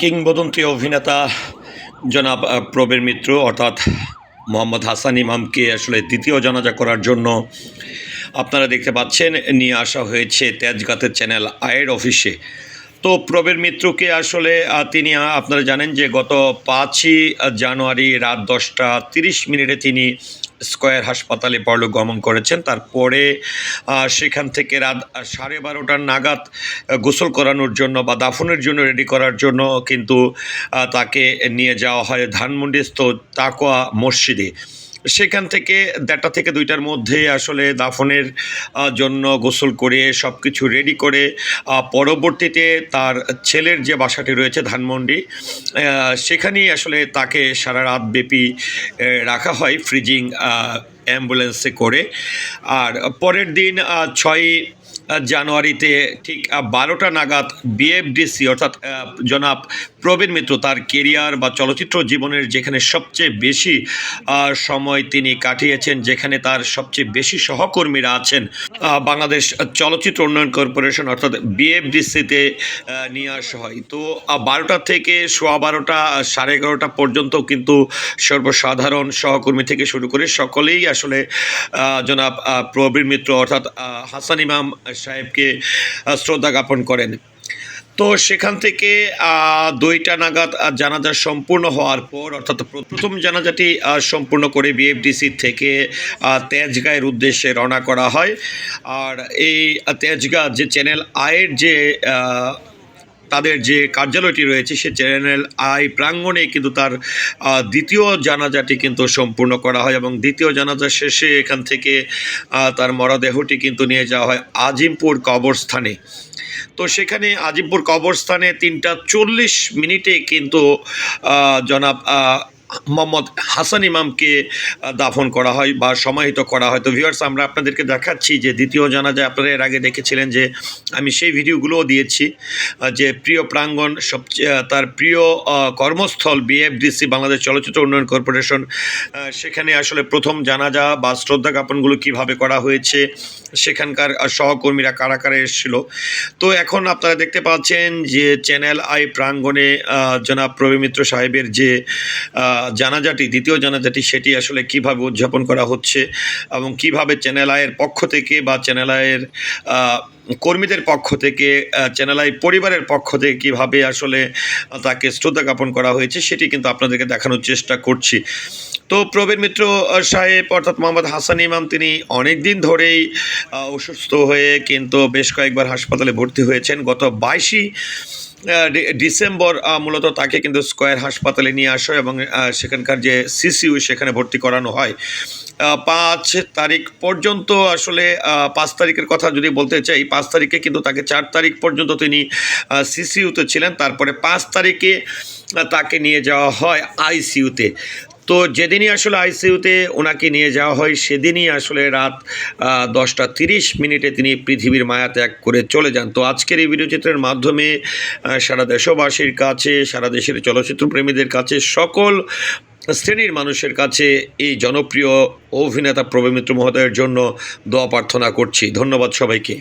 কিংবদন্তি অভিনেতা জনাব প্রবীর মিত্র, অর্থাৎ মোহাম্মদ হাসান ইমামকে আসলে দ্বিতীয় জানাজা করার জন্য আপনারা দেখতে পাচ্ছেন, নিয়ে আসা হয়েছে তেজগাতের চ্যানেল আয়ের অফিসে। তো প্রবীর মিত্রকে আসলে তিনি আপনারা জানেন যে গত পাঁচই জানুয়ারি রাত দশটা তিরিশ মিনিটে তিনি স্কয়ার হাসপাতালে পরলোক গমন করেছেন। তারপরে সেখান থেকে রাত সাড়ে বারোটার নাগাদ গোসল করানোর জন্য বা দাফনের জন্য রেডি করার জন্য কিন্তু তাকে নিয়ে যাওয়া হয় ধানমন্ডিস্থ তাকোয়া মসজিদে। সেখান থেকে দেড়টা থেকে দুইটার মধ্যে আসলে দাফনের জন্য গোসল করে সব কিছু রেডি করে পরবর্তীতে তার ছেলের যে বাসাটি রয়েছে ধানমন্ডি সেখানেই আসলে তাকে সারা রাত ব্যাপী রাখা হয় ফ্রিজিং অ্যাম্বুলেন্সে করে। আর পরের দিন ছয়ই জানুয়ারিতে ঠিক বারোটা নাগাদ বিএফডিসি অর্থাৎ জনাব প্রবীণ মিত্র তার কেরিয়ার বা চলচ্চিত্র জীবনের যেখানে সবচেয়ে বেশি সময় তিনি কাটিয়েছেন যেখানে তার সবচেয়ে বেশি সহকর্মীরা আছেন বাংলাদেশ চলচ্চিত্র উন্নয়ন কর্পোরেশন অর্থাৎ বিএফডিসিতে নিয়ে আসা হয়। তো বারোটা থেকে সোয়া বারোটা সাড়ে এগারোটা পর্যন্ত কিন্তু সর্বসাধারণ সহকর্মী থেকে শুরু করে সকলেই আসলে জনাব আহ, প্রবীর মিত্র অর্থাৎ হাসান ইমাম সাহেবকে শ্রদ্ধা জ্ঞাপন করেন। তো সেখান থেকে দুইটা নাগাদ জানাজা সম্পূর্ণ হওয়ার পর, অর্থাৎ প্রথম জানাজাটি সম্পূর্ণ করে বিএফডিসি থেকে তেজগাঁয়ের উদ্দেশ্যে রওনা করা হয়। আর এই তেজগা যে চ্যানেল আয়ের যে তাদের যে কার্যালয়টি রয়েছে, সে চ্যানেল আই প্রাঙ্গণে কিন্তু তার দ্বিতীয় জানাজাটি কিন্তু সম্পূর্ণ করা হয় এবং দ্বিতীয় জানাজা শেষে এখান থেকে তার মরদেহটি কিন্তু নিয়ে যাওয়া হয় আজিমপুর কবরস্থানে। তো সেখানে আজিমপুর কবরস্থানে তিনটা চল্লিশ মিনিটে কিন্তু জনাব মোহাম্মদ হাসান ইমামকে দাফন করা হয় বা সমাহিত করা হয়। তো ভিউয়ার্স আমরা আপনাদেরকে দেখাচ্ছি যে দ্বিতীয় জানাজায় আপনারা এর আগে দেখেছিলেন যে আমি সেই ভিডিওগুলোও দিয়েছি যে প্রিয় প্রাঙ্গণ সবচেয়ে তার প্রিয় কর্মস্থল বিএফডিসি বাংলাদেশ চলচ্চিত্র উন্নয়ন কর্পোরেশন সেখানে আসলে প্রথম জানাজা বা শ্রদ্ধা জ্ঞাপনগুলো কীভাবে করা হয়েছে, সেখানকার সহকর্মীরা কারা কারা এসেছিল। তো এখন আপনারা দেখতে পাচ্ছেন যে চ্যানেল আই প্রাঙ্গণে জনাব প্রবীর মিত্র সাহেবের যে জানাজাটি, দ্বিতীয় জানাজাটি, সেটি আসলে কীভাবে উদযাপন করা হচ্ছে এবং কীভাবে চ্যানেল আয়ের পক্ষ থেকে বা চ্যানেল আয়ের কর্মীদের পক্ষ থেকে চ্যানেল আই পরিবারের পক্ষ থেকে কীভাবে আসলে তাকে শ্রদ্ধা জ্ঞাপন করা হয়েছে, সেটি কিন্তু আপনাদেরকে দেখানোর চেষ্টা করছি। তো প্রবীর মিত্র সাহেব অর্থাৎ মোহাম্মদ হাসান ইমাম, তিনি অনেক দিন ধরেই অসুস্থ হয়ে কিন্তু বেশ কয়েকবার হাসপাতালে ভর্তি হয়েছেন। গত বাইশই ডিসেম্বর মূলত তাকে কিন্তু স্কোয়ার হাসপাতালে নিয়ে আসা এবং সেখানকার যে সিসিউ সেখানে ভর্তি করানো হয়। পাঁচ তারিখ পর্যন্ত আসলে পাঁচ তারিখের কথা যদি বলতে চাই, পাঁচ তারিখে কিন্তু তাকে চার তারিখ পর্যন্ত তিনি সিসিউতে ছিলেন। তারপরে পাঁচ তারিখে তাকে নিয়ে যাওয়া হয় আইসিইউতে। তো যেদিনই আসলে আইসিইউতে ওনাকে নিয়ে যাওয়া হয়, সেদিনই আসলে রাত দশটা তিরিশ মিনিটে তিনি পৃথিবীর মায়া ত্যাগ করে চলে যান। তো আজকের এই ভিডিও চিত্রের মাধ্যমে সারা দেশবাসীর কাছে, সারা দেশের চলচ্চিত্র প্রেমীদের কাছে, সকল শ্রেণির মানুষের কাছে এই জনপ্রিয় অভিনেতা প্রবীর মিত্র মহোদয়ের জন্য দোয়া প্রার্থনা করছি। ধন্যবাদ সবাইকে।